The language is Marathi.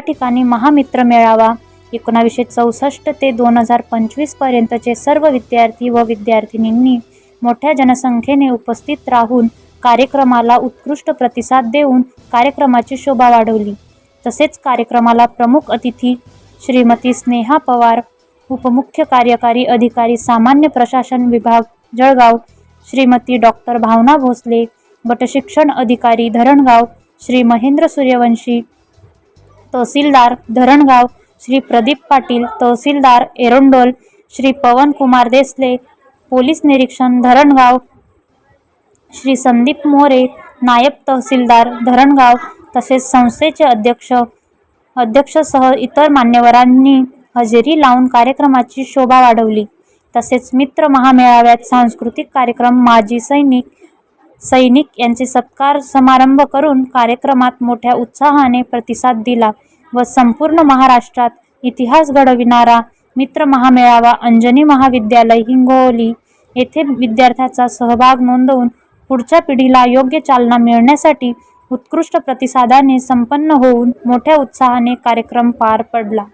ठिकाणी महामित्र मेळावा एकोणावीसशे चौसष्ट ते दोन हजार पंचवीसपर्यंतचे सर्व विद्यार्थी व विद्यार्थिनींनी मोठ्या जनसंख्येने उपस्थित राहून कार्यक्रमाला उत्कृष्ट प्रतिसाद देऊन कार्यक्रमाची शोभा वाढवली. तसेच कार्यक्रमाला प्रमुख अतिथी श्रीमती स्नेहा पवार उपमुख्य कार्यकारी अधिकारी सामान्य प्रशासन विभाग जळगाव श्रीमती डॉक्टर भावना भोसले गटशिक्षण अधिकारी धरणगाव श्री महेंद्र सूर्यवंशी तहसीलदार धरणगाव श्री प्रदीप पाटील तहसीलदार एरंडोल श्री पवन कुमार देसले पोलीस निरीक्षण धरणगाव श्री संदीप मोरे नायब तहसीलदार धरणगाव तसेच संस्थेचे अध्यक्ष अध्यक्षसह इतर मान्यवरांनी हजेरी लावून कार्यक्रमाची शोभा वाढवली. तसेच मित्र महामेळाव्यात सांस्कृतिक कार्यक्रम माजी सैनिक सैनिक यांचे सत्कार समारंभ करून कार्यक्रमात मोठ्या उत्साहाने प्रतिसाद दिला. व संपूर्ण महाराष्ट्रात इतिहास घडविणारा मित्र महामेळावा अंजनी महाविद्यालय हिंगोली येथे विद्यार्थ्याचा सहभाग नोंदवून पुढच्या पिढीला योग्य चालना मिळण्यासाठी उत्कृष्ट प्रतिसादाने संपन्न होऊन मोठ्या उत्साहाने कार्यक्रम पार पडला.